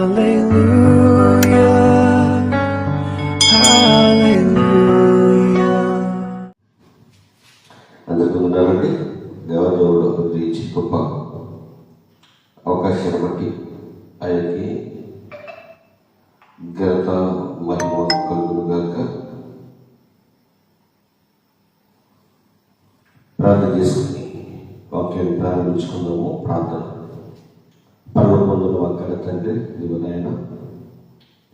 Hallelujah. అందరికీ ఉన్నారండి దేవదేవుడు అభివృద్ధి ఇచ్చి గొప్ప అవకాశాన్ని బట్టి పర్వతమందుల అక్కడ తండ్రి ఇదిగో నాయన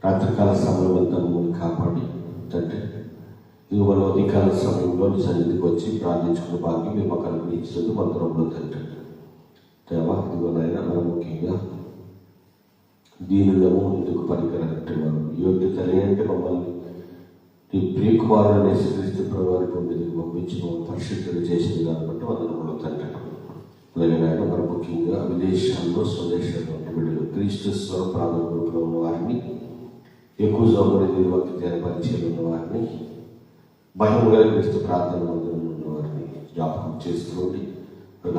రాత్రికాల సమయంలో అంతా మమ్మల్ని కాపాడి తండ్రి. ఇది మన ఉదయకాల సమయంలో నీ సన్నిధికి వచ్చి ప్రార్థించుకున్న భాగ్యం మేము అక్కడ అనుగ్రహించినందుకు మంత్రంలో తండ్రి. దేవా ఇదిగో నాయన మన ముఖ్యంగా దీనిలో ఎందుకు పనికిరంటే మనం యోగ్యత లేదంటే మమ్మల్ని నీ ప్రియకుమారుడు అనే శ్రీక్రీస్తు ప్రభువారి పంపించి మమ్మల్ని పరిశుద్ధులు చేసింది కాబట్టి వందనములు తండ్రి. అలాగే నాయన ముఖ్యంగా విదేశాల్లో స్వదేశాల్లో బిడ్డలు క్రీస్తు స్వరప్రాధంలో ఉన్న వారిని ఎక్కువ జోబడి నిర్వక్తి పరిచయం ఉన్న వారిని భయం క్రీస్తు ప్రార్థన మందిరం ఉన్న వారిని జ్ఞాపకం చేసుకోండి.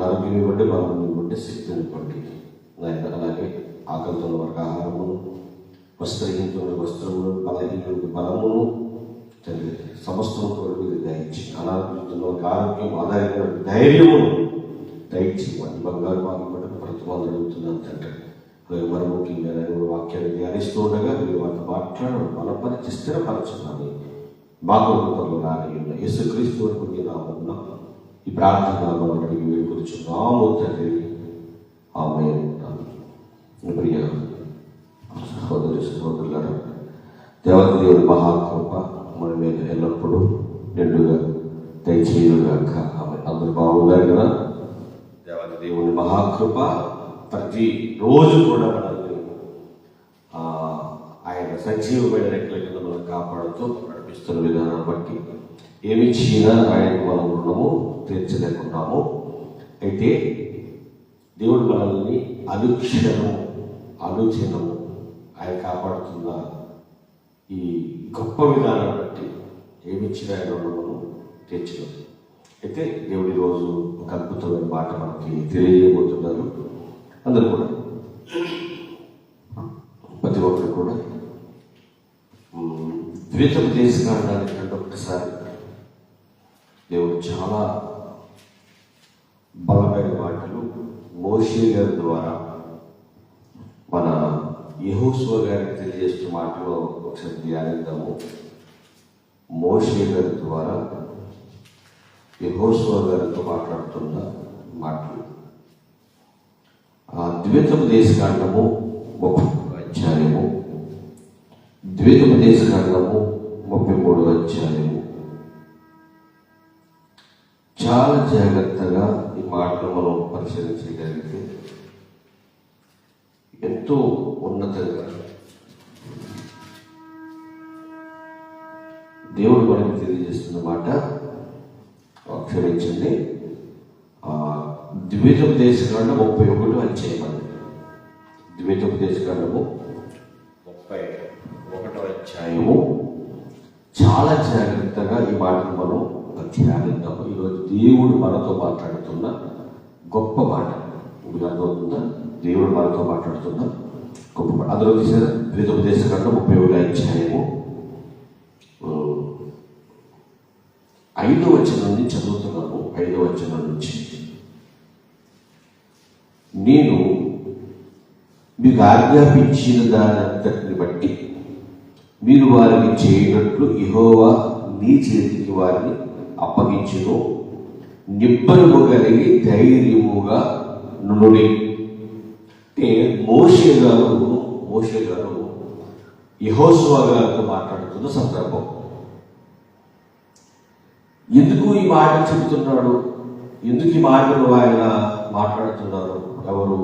ఆరోగ్యం ఇవ్వండి బలం ఇవ్వండి శక్తిని ఇవ్వండి. అలాగే ఆకలితో ఉన్న వారికి ఆహారమును వస్త్రహీనతో వస్త్రములు బలహీనులకు బలమును తండ్రి సమస్తము కొరకు ఇది దయచి అనారోగ్యంతో ఆరోగ్యం ఆధారంగా ధైర్యమును దయచి వాటి బంగారు బాగుపడి ప్రతిమాలు అడుగుతున్నాను తండ్రి. అలాగే మరి ముఖ్యంగా నేను వాక్యాన్ని ధ్యానిస్తూ ఉండగా మీరు వాటిని మాట్లాడడం బలపరిచి స్థిరపరచున్నాను మాకు రూపంలో రానియున్న యేసుక్రీస్తు వరకు నీ నామమున ఈ ప్రార్థన అడిగి వేడుకొచ్చున్నాము తండ్రి. ఆమె ప్రియ సహోదరి సహోదరులారా దేవత దేవుడి మహాకృప మన మీద ఎల్లప్పుడూ నిండుగా దయచేయుగాక ఆమె అందరు బాగున్నారు? కదా దేవుని మహాకృప ప్రతి రోజు కూడా మనల్ని ఆయన సజీవమైన రెక్కల కింద మనం కాపాడుతూ నడిపిస్తున్న విధానం బట్టి ఏమి ఇచ్చినా ఆయనకు మనం రుణము తీర్చలేకుంటాము అయితే దేవుడు మనల్ని అనుక్షణము అనుచనము ఆయన కాపాడుతున్న ఈ గొప్ప విధానం బట్టి ఏమి ఇచ్చినా ఆయన రుణమును తీర్చలేదు అయితే దేవుడి రోజు ఒక అద్భుతమైన మాట మనకి తెలియజేయబోతున్నారు. అందరూ కూడా? ప్రతి ఒక్కరు కూడా? ద్వితం ద్వైతం దేశకాండానికి ఒకసారి దేవుడు చాలా బలమైన మాటలు మోషే గారి ద్వారా మన యహోస్వ గారికి తెలియజేస్తున్న మాటలో ఒకసారి ధ్యానిద్దాము. మోషే గారి ద్వారా యహోస్వ గారితో మాట్లాడుతున్న మాటలు. ఆ ద్వైతోపదేశకాండము ముప్పై అధ్యాయము. ద్వైతోపదేశకాండము ముప్పై మూడు అధ్యాయము. చాలా జాగ్రత్తగా ఈ మాటలు మనం పరిశీలించగలిగితే ఎంతో ఉన్నతంగా దేవుడు మనకి తెలియజేస్తున్న మాట క్షమించండి ఆ, ముప్పై ఒకటి అధ్యాయం. ద్వైతోపదేశకాండము ముప్పై ఒకటో అధ్యాయము. చాలా జాగ్రత్తగా ఈ మాటను మనం ధ్యానిద్దాము. ఈరోజు దేవుడు మనతో మాట్లాడుతున్న గొప్ప మాట. మీకు అర్థమవుతుందా? దేవుడు మనతో మాట్లాడుతున్న గొప్ప మాట. అందులో తీసారా ద్వైతోపదేశకాండం ముప్పై ఒకటి అధ్యాయము ఆ, ఐదో వచనం నుంచి చదువుతున్నాము ఐదో వచనం నుంచి. నేను మీకు ఆజ్ఞాపించిన దానంతటిని బట్టి మీరు వారిని చేయనట్లు ఇహోవా నీ చేతికి వారిని అప్పగించును. నిబ్బరము కలిగి ధైర్యముగా నుండి అంటే మోషే గారు మోషే గారు యహోస్వా గారితో మాట్లాడుతున్న సందర్భం. ఎందుకు ఈ మాటలు చెబుతున్నాడు? ఎందుకు ఈ మాటలు ఆయన మాట్లాడుతున్నారు? ఎవరు?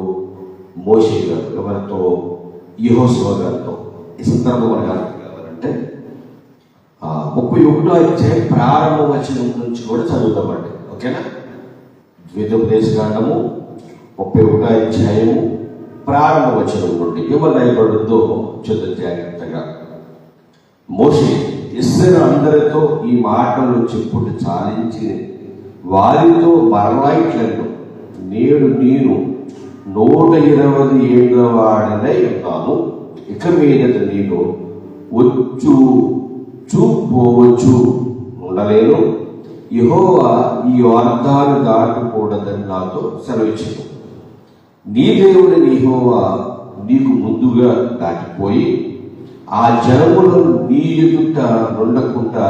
మోషే గారు ఎవరితో? యహోశివ గారితో. ఈ సందర్భం మనకు అర్థం కావాలంటే ముప్పై ఒకటో అధ్యాయం ప్రారంభ వచనం నుంచి కూడా చదువుతామండి ఓకేనా? ద్వితోపదేశకాండము ముప్పై ఒకటో అధ్యాయము ప్రారంభ వచనం నుండి ఎవరు అయిపడుద్దో చదువు జాగ్రత్తగా మోషే ఇస్సరు అందరితో ఈ మాటలు చెప్పుడు చాలించి వారితో మరలా ఇట్లను నేడు నేను నూట ఇరవై ఏళ్ళ వాడినై ఉన్నాను. ఇక మీదట నేను వచ్చు చూపోవచ్చు ఉండలేను. యహోవా ఈ అర్థాలు దాటకూడదని నాతో సెలవిచ్చింది నీ దేవుని యహోవా నీకు ముందుగా దాటిపోయి ఆ జనములను నీ ఎదుట నుండకుండా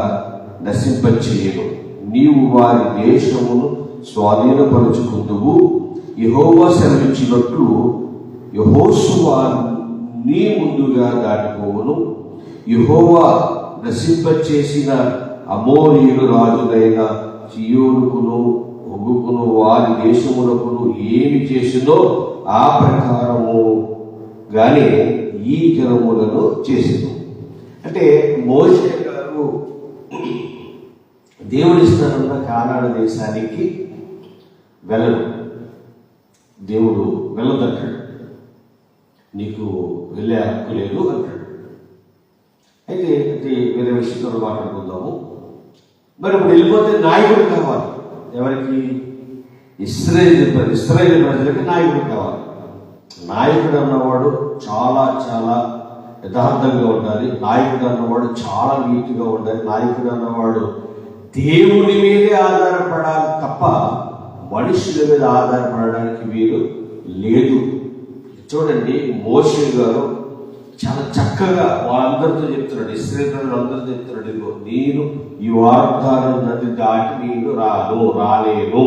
నశింపచేయను. నీవు వారి దేశమును స్వాధీనపరుచుకుందువు. యహోవా సెలవిచ్చినట్లు యహోసువా నీ ముందుగా దాటిపోవును యహోవా నశింపచేసిన అమోరీయులు రాజులైన చియోనుకును ఒగ్గుకును వారి దేశమునకును ఏమి చేసిందో ఆ ప్రకారము. కానీ ఈ జనములను చేసింది అంటే మోషే గారు దేవుడిస్తున్న కానాడ దేశానికి వెళ్ళడు దేవుడు వెళ్ళదంటాడు నీకు వెళ్ళే హక్కు లేదు అంటాడు. అయితే అది వేరే విషయంలో మాట్లాడుకుందాము. మరి ఇప్పుడు వెళ్ళిపోతే నాయకుడు కావాలి. ఎవరికి? ఇస్రాయేల్ ఇస్రాయేల్ ప్రజలకి నాయకుడు కావాలి. నాయకుడు అన్నవాడు చాలా చాలా యథార్థంగా ఉండాలి. నాయకుడు అన్నవాడు చాలా నీతిగా ఉండాలి. నాయకుడు అన్నవాడు దేవుని మీదే ఆధారపడాలి తప్ప మనుషుల మీద ఆధారపడడానికి వీలు లేదు. చూడండి మోషే గారు చాలా చక్కగా వాళ్ళందరితో చెప్తున్నాడు ఇస్రేతలు అందరితో చెప్తున్నాడు ఇదిగో నేను ఈ వాగ్దానం నది దాటి నేను రాను రాలేను.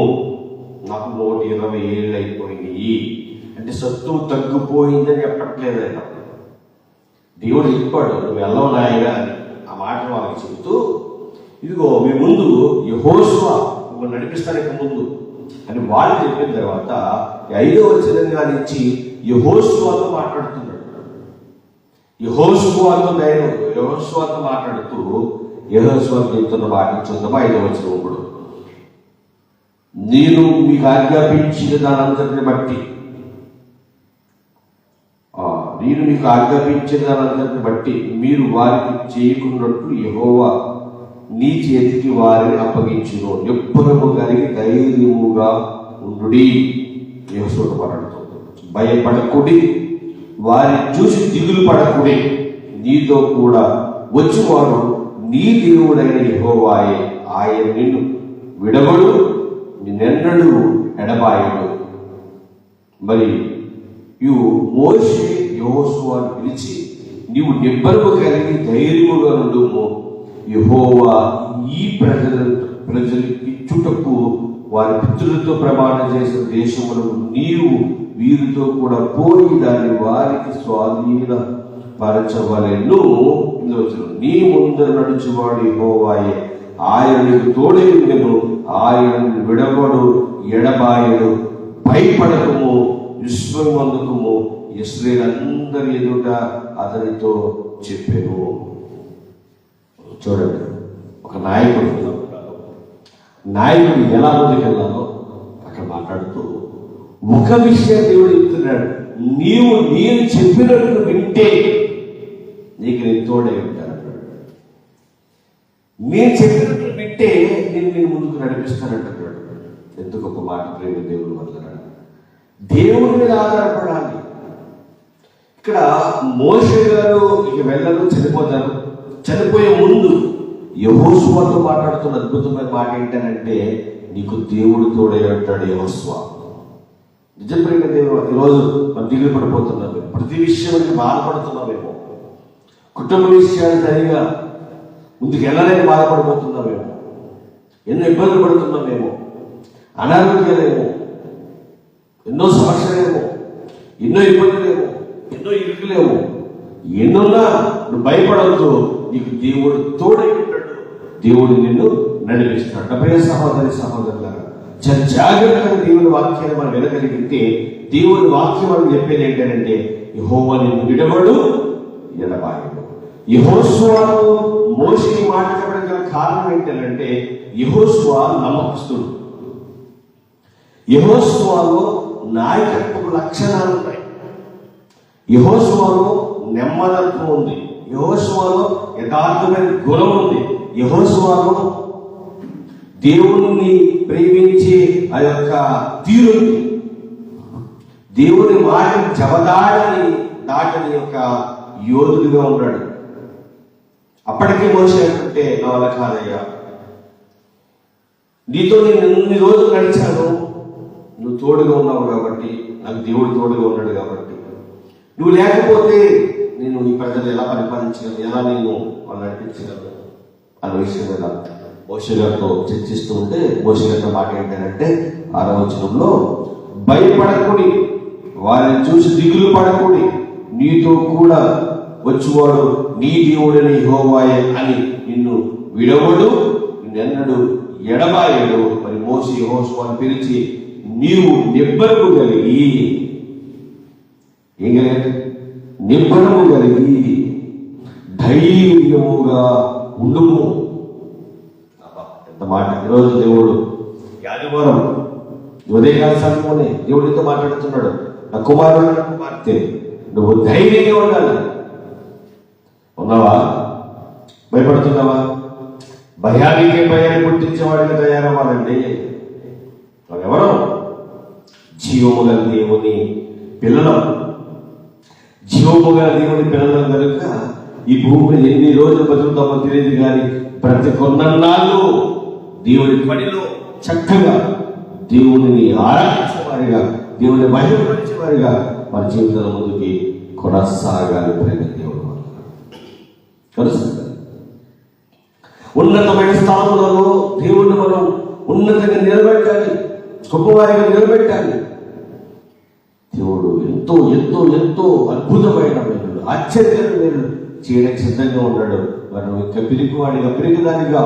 నాకు నూట ఇరవై ఏళ్ళు అయిపోయినాయి. అంటే సత్తు తగ్గిపోయిందని చెప్పట్లేదు ఆయన. దేవుడు చెప్పాడు నువ్వు వెళ్ళవు నాయగా అని. ఆ మాట వాళ్ళకి చెబుతూ ఇదిగో మీ ముందు యహోస్వ మిమ్మల్ని నడిపిస్తానికి ముందు అని వాళ్ళు చెప్పిన తర్వాత ఈ ఐదో వచనంగా నుంచి యహోశువతో మాట్లాడుతున్నాడు. యహోస్వాతో నేను యహోస్వాతో మాట్లాడుతూ యహోస్వాతో చెప్తున్న మాట చూద్దాం ఐదో వచనం ఇప్పుడు నేను మీకు ఆజ్ఞాపించిన దానంతటిని బట్టి నేను మీకు ఆజ్ఞాపించిన దానంతటిని బట్టి మీరు వారికి చేయకున్నట్లు యహోవా నీ చేతికి వారిని అప్పగించును. ఎప్పుడము కలిగి ధైర్యముగా ఉండుడి. యహోశువతో మాట్లాడుతుంది భయపడకుడి. వారిని చూసి దిగులు పడకుడి. నీతో కూడా వచ్చువాడు నీ దేవుడైన యహోవాయే. ఆయన నిన్ను విడవడు నిన్నడు ఎడబాయడు. మరి ఇవు మోషే యహోసువాను పిలిచి నీవు నిబ్బరము కలిగి ధైర్యముగా ఉండుము యహోవా ఈ ప్రజల ప్రజలకి ఇచ్చుటకు వారి పితృలతో ప్రమాణం చేసిన దేశములకు నీవు వీరితో కూడా పోయి దాన్ని వారికి స్వాధీన పరచవలెను. ఇందులో నీ ముందర నడుచువాడు యహోవాయే. ఆయన నీకు తోడై ఉండెను ఆయన విడవడు ఎడబాయడు. భయపడకము విశ్వమందుకము. ఇస్రేలందరి ఎదుట అతనితో చెప్పాను. చూడండి ఒక నాయకుడు నాయకుడు ఎలా ముందుకెళ్ళాలో అక్కడ మాట్లాడుతూ ఒక విషయం దేవుడు చెప్తున్నాడు. నీవు నేను చెప్పినట్టు వింటే నీకు నేను తోడే ఉంటాను నేను చెప్పినట్టు వింటే నేను నేను ముందుకు నడిపిస్తానంటున్నాడు ఎందుకు ఒక మాట ప్రేమ దేవుడు వదలడు దేవుని మీద ఆధారపడాలి. ఇక్కడ మోషే గారు ఇక వెళ్ళరు చనిపోతారు. చనిపోయే ముందు యహోస్వాతో మాట్లాడుతున్న అద్భుతమైన మాట ఏంటంటే నీకు దేవుడు తోడే అంటాడు యహోస్వా. నిజం ప్రేమ దేవుడు ఈరోజు మనం దిగులు పడిపోతున్నాం మేము. ప్రతి విషయానికి బాధపడుతున్నామేమో. కుటుంబ విషయాలు సరిగా ముందుకు వెళ్ళలేక బాధపడిపోతున్నామేమో. ఎన్నో ఇబ్బందులు పడుతున్నామేమో. అనారోగ్యాలేమో. ఎన్నో సమస్యలేమో. ఎన్నో ఇబ్బందులేమో. ఎన్నో ఇరుకులేవు ఎన్నున్నా నువ్వు భయపడవద్దు. నీకు దేవుడు తోడై ఉంటాడు దేవుడు నిన్ను నడిపిస్తాడు. డబ్బే సహోదరి సహోదరులారా చాలా జాగ్రత్తగా దేవుని వాక్యాన్ని మనం వినగలిగితే దేవుని వాక్యం మనం చెప్పేది ఏంటంటే యహోవా నిన్ను విడవడు ఎడబాయడు. యహోస్వాను మోషిని మాట చెప్పడం గల కారణం ఏంటంటే యహోస్వా నమ్మకస్తుడు. యహోస్వాలో నాయకత్వ లక్షణాలు ఉన్నాయి. యహోస్వాలో నెమ్మదత్వం ఉంది. యహోస్వాలో యథార్థమైన గుణం ఉంది. యహోస్వాలో దేవుణ్ణి ప్రేమించే ఆ యొక్క తీరు ఉంది. దేవుని మాట జవదాడని దాటని యొక్క యోధుడిగా ఉన్నాడు. అప్పటికే మోసేటంటే నా వల్ల కాదయ్యా. నీతో నేను ఎన్ని రోజులు నడిచాను నువ్వు తోడుగా ఉన్నావు కాబట్టి నాకు దేవుడు తోడుగా ఉన్నాడు కాబట్టి. నువ్వు లేకపోతే నేను ఈ ప్రజలు ఎలా పరిపాలించగలను? ఎలా నేను వాళ్ళు నడిపించగలను? అన్న విషయం మీద మోషే గారితో చర్చిస్తూ ఉంటే మోషే గారితో మాట ఏంటంటే ఆరవచనంలో భయపడకుడి వారిని చూసి దిగులు పడకుడి. నీతో కూడా వచ్చువాడు నీ దేవుడని హోవాయే అని నిన్ను విడవడు నిన్నడు ఎడబాయడు. మరి మోసి హోస్వాన్ని పిలిచి నీవు నిబ్బరకు కలిగి ఏం కలిగి నిబ్బరము కలిగి ధైర్యముగా ఉండుము. ఎంత మాట. ఈరోజు దేవుడు ఈ ఆదివారం ఉదయకాల సమయంలోనే దేవుడితో మాట్లాడుతున్నాడు. నా కుమారుడు నా కుమార్తె నువ్వు ధైర్యంగా ఉండాలి. ఉన్నావా? భయపడుతున్నావా? భయానికి భయాన్ని పుట్టించేవాడిగా తయారవ్వాలండి ఎవరు జీవము గల దేవుని పిల్లలం. జీవము దేవుని పిల్లలు కనుక ఈ భూమి ఎన్ని రోజులు బతుకుతామో తెలియదు కానీ ప్రతి కొన్నాళ్ళు దేవుని పనిలో చక్కగా దేవుని ఆరాధించేవారిగా దేవుని మహిమపరిచేవారిగా మన జీవితంలో ముందుకి కొనసాగాలి ప్రేమ దేవుడు కలుస్తుంది ఉన్నతమైన స్థానంలో దేవుణ్ణి మనం ఉన్నతంగా నిలబెట్టాలి గొప్పవారిగా నిలబెట్టాలి. దేవుడు ఎంతో ఎంతో ఎంతో అద్భుతమైన మేలు ఆశ్చర్యమైన మేలు చేయడానికి సిద్ధంగా ఉన్నాడు. మనం నువ్వు వాడిగా పిరికివాడిగా పిరికిదానిగా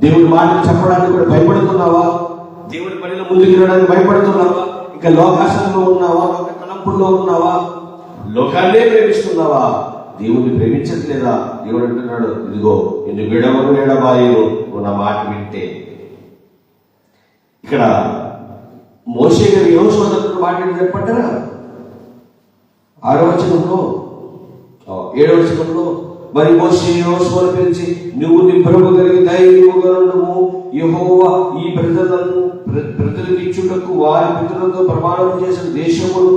దేవుడి మాటలు చెప్పడానికి కూడా భయపడుతున్నావా? దేవుడి పనిలో ముందుకు వెళ్ళడానికి భయపడుతున్నావా? ఇంకా లోకాశంలో ఉన్నావా? లోక తలంపుల్లో ఉన్నావా? లోకాన్నే ప్రేమిస్తున్నావా? దేవుడిని ప్రేమించట్లేదా? దేవుడు అంటున్నాడు ఇదిగో నిన్ను విడవను ఎడబాయను నువ్వు నా మాట వింటే. ఇక్కడ మోసే గారి యోశోదత్తుడు సోదరుడు మాట్లాడి చెప్పంటారా? ఆరో ఏడవచనంలో మరి మోసే యోశువను పిలిచి నువ్వు నిబ్రము కలిగి ధైర్యముగా నుండుము ఈ ప్రజలను ప్ర- ప్రజలకు ఇచ్చుటకు వారి మిత్రులతో ప్రమాణం చేసిన దేశములు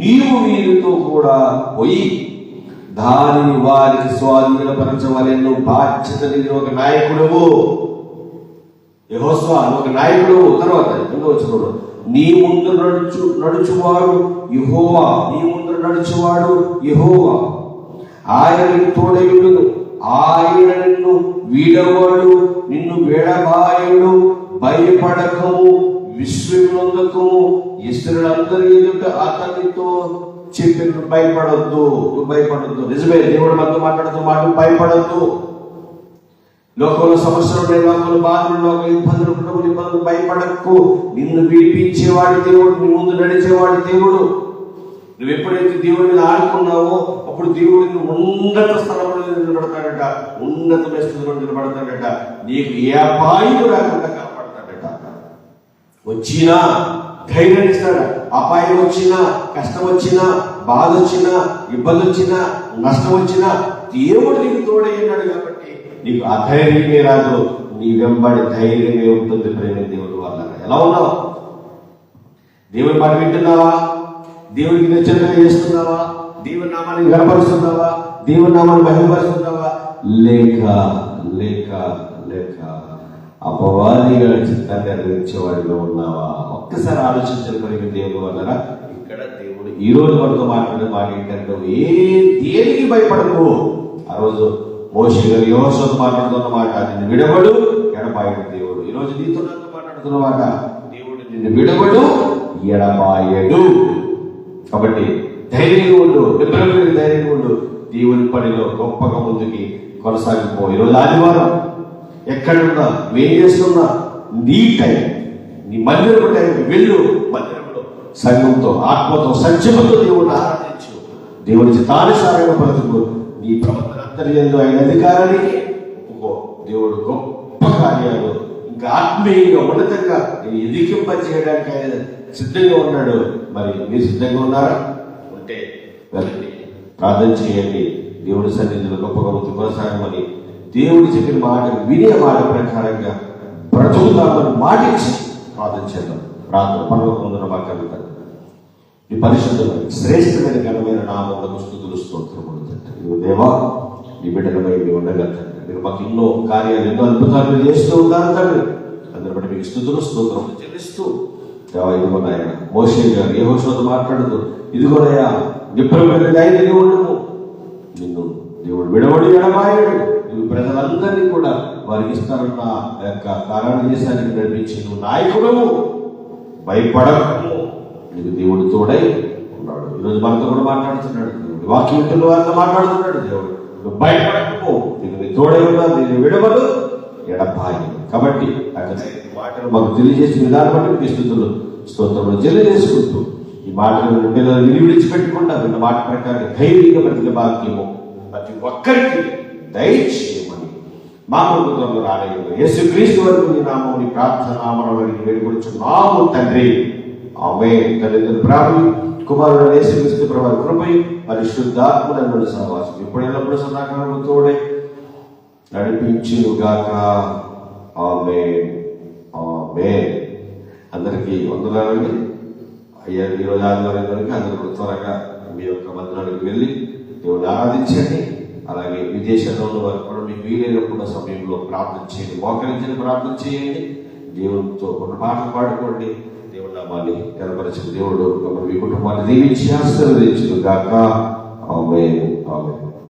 నీవు వీరితో కూడా పోయి దానిని వారికి స్వాధీనపరచవలెను. బాధ్యత కలిగిన ఒక నాయకుడవు. యహోస్వా నువ్వు ఒక నాయకుడు తర్వాత ఎన్నో వచ్చిన నీ ముందు నడుచు నడుచువాడు యహోవా నీ ముందు నడుచువాడు యహోవా. ఆయన తోడయుడు ఆయన నిన్ను వీడవాడు నిన్ను వేడబాయుడు భయపడకము విశ్వమునందుకము ఇస్త్రులందరి ఎదుట అతనితో చెప్పిన భయపడొద్దు నువ్వు భయపడొద్దు. నిజమే దేవుడు మనతో మాట్లాడుతూ మాట భయపడొద్దు. లోకంలో సమస్యలు లోకంలో బాధలు లోకంలో ఇబ్బందులు కుటుంబ ఇబ్బందులు భయపడకు. నిన్ను విడిపించేవాడు దేవుడు నీ ముందు నడిచేవాడు దేవుడు. నువ్వు ఎప్పుడైతే దేవుడి మీద ఆడుకున్నావో అప్పుడు దేవుడు నిన్ను ఉన్నత స్థలంలో నిలబడతాడట. ఉన్నతమైన స్థితిలో నిలబడతాడట. నీకు ఏ అపాయం రాకుండా కాపాడతాడట. వచ్చినా ధైర్యం ఇస్తాడు అపాయం వచ్చినా కష్టం వచ్చినా బాధ వచ్చినా ఇబ్బంది వచ్చినా నష్టం వచ్చినా దేవుడు నీకు తోడయ్యాడు కాబట్టి నీకు అధైర్యమే రాదు. నీ వెంబడి ధైర్యమే ఉంటుంది ప్రేమ దేవుడు వల్ల. ఎలా ఉన్నావు? దేవుని మాట వింటున్నావా? దేవునికి నిశ్చయంగా చేస్తున్నావా? దేవుని నామాన్ని గడపరుస్తున్నావా దేవుని నామాన్ని మహిమపరుస్తున్నావా లేక లేక లేక. అపవాదిగా చిత్తాన్ని నెరవేర్చేవాడిలో ఉన్నావా? ఒక్కసారి ఆలోచించిన కలిగిన దేవుడు వల్ల ఇక్కడ దేవుడు ఈ రోజు మనతో మాట్లాడే మాట ఏంటంటే ఏ దేనికి భయపడకు? ఆ రోజు మోషగా యోసం మాట్లాడుతున్న మాట నిన్ను విడవడు ఎడబాయడు దేవుడు. ఈ రోజు నీతో మాట్లాడుతున్న మాట దేవుడు నిన్ను విడవడు ఎడబాయడు. కాబట్టి ధైర్యంగా ఉండు నిబ్బరమైన ధైర్యంగా ఉండు. దేవుని పనిలో గొప్పగా ముందుకి కొనసాగిపో. ఈరోజు ఆదివారం ఎక్కడున్నా నువ్వేం చేస్తున్నా నీ టైం నీ మందిరం టైం వెళ్ళు. మందిరంలో సంఘంతో ఆత్మతో సత్యముతో దేవుడిని ఆరాధించు. దేవుని చిత్తానుసారంగా బ్రతుకు. నీ ప్రవర్తన అంతర్యంలో అయిన అధికారానికి ఒప్పుకో. దేవుడు గొప్ప కార్యాలు ఇంకా ఆత్మీయంగా ఉన్నతంగా నేను ఎదిగింప చేయడానికి ఆయన సిద్ధంగా ఉన్నాడు. మరి మీరు సిద్ధంగా ఉన్నారా? ఉంటే వెళ్ళండి ప్రార్థన చేయండి. దేవుడి సన్నిధిలో గొప్పగా ముందు కొనసాగమని దేవుడు చెప్పిన మాట వినే మాట ప్రకారంగా బ్రతుకుతామని మాట ఇచ్చి ప్రార్థన చేద్దాం. ప్రార్థన పర్వతం మాట్లాడుతారు ఈ పరిశుద్ధమైన శ్రేష్టమైన ఘనమైన నామములకు స్థుతులు స్తోత్రములు తండ్రి దేవా నీ బిడ్డలపై మీరు ఉండగా తండ్రి. మీరు మాకు ఎన్నో కార్యాలు ఎన్నో అద్భుతాలు చేస్తూ ఉన్నారు తండ్రి. అందరి బట్టి మీకు స్థుతులు స్తోత్రం చెల్లిస్తూ ఇదిగో నాయన మోసే గారు ఏ హోషతో మాట్లాడదు ఇదిగోనయ్యా విప్రమైన ఉండము నిన్ను దేవుడు విడవడి ఎడమాయడు నువ్వు ప్రజలందరినీ కూడా వారికి ఇస్తారన్న యొక్క కారణ దేశానికి నడిపించి నువ్వు నాయకుడము భయపడము నీకు దేవుడు తోడై ఉన్నాడు. ఈరోజు మనతో కూడా మాట్లాడుతున్నాడు దేవుడు. వాక్యం వారితో మాట్లాడుతున్నాడు దేవుడు. నువ్వు భయపడకు. నీకు నీ తోడై ఉన్నా నేను విడవడు ఎడపాయి కాబట్టి అక్కడ మాటలు మాకు తెలియజేసిన విధానం బట్టి మీకు స్థుతులు స్తోత్రములు తెలియజేసుకుంటూ ఈ మాటలను పిల్లలు విడిచిపెట్టకుండా విన్న మాట ప్రకారం ధైర్యంగా బ్రతికే భాగ్యము ప్రతి ఒక్కరికి దయచేయమని మా ప్రభుత్వంలో రాలేదు యేసు క్రీస్తు వరకు నీ నామం నీ ప్రార్థన నామం వేడుకొచ్చున్నాము తండ్రి. ఆమె తల్లిదండ్రులు ప్రాణి కుమారుడు యేసు క్రీస్తు ప్రభావి కృపై పరిశుద్ధాత్మ సహవాసం ఎప్పుడెల్లప్పుడు సదాకాలంలో తోడే నడిపించుగాక ఆమె ఆమె అందరికీ వందనాలండి. అయ్యా ఈరోజు ఆదివారం కనుక అందరూ త్వరగా మీ యొక్క మందిరానికి వెళ్ళి దేవుడు ఆరాధించండి. అలాగే విదేశాల్లో ఉన్న వారు కూడా మీకు వీలైనప్పుడు సమయంలో ప్రార్థన చేయండి. మోకరించిన ప్రార్థన చేయండి. దేవునితో కొన్ని పాటలు పాడుకోండి. దేవుడు నామాన్ని కనపరిచిన దేవుడు మీ కుటుంబాన్ని దీవించి ఆశీర్వదించుగాక ఆమె ఆమె